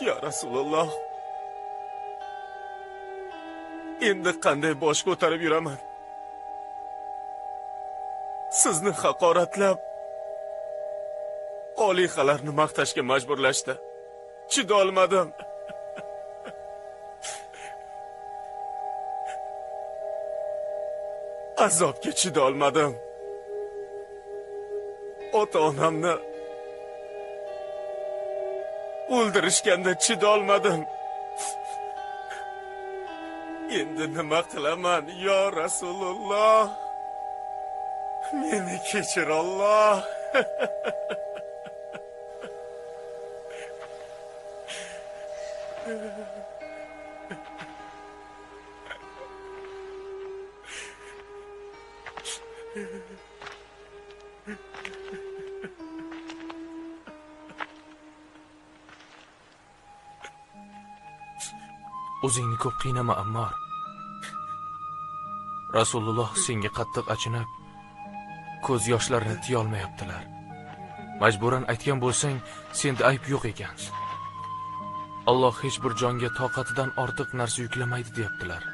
ya rasululloh. Endi qanday bosh ko'tarib yuraman? Sizni haqoratlab oliyhalarni maqtashga majburlashdi. Chidolmadim. Azobga chidolmadim. Ota onamni o'ldirishganda chidolmadim endi nima qilaman yo rasululloh meni kechir olloh o'zingni ko'p qiynama ammor rasululloh senga qattiq achinib ko'z yoshlarini tiyolmayaptilar. Majburan aytgan bo'lsang senda ayb yo'q ekan alloh hech bir jonga toqatidan ortiq narsa yuklamaydi deyaptilar.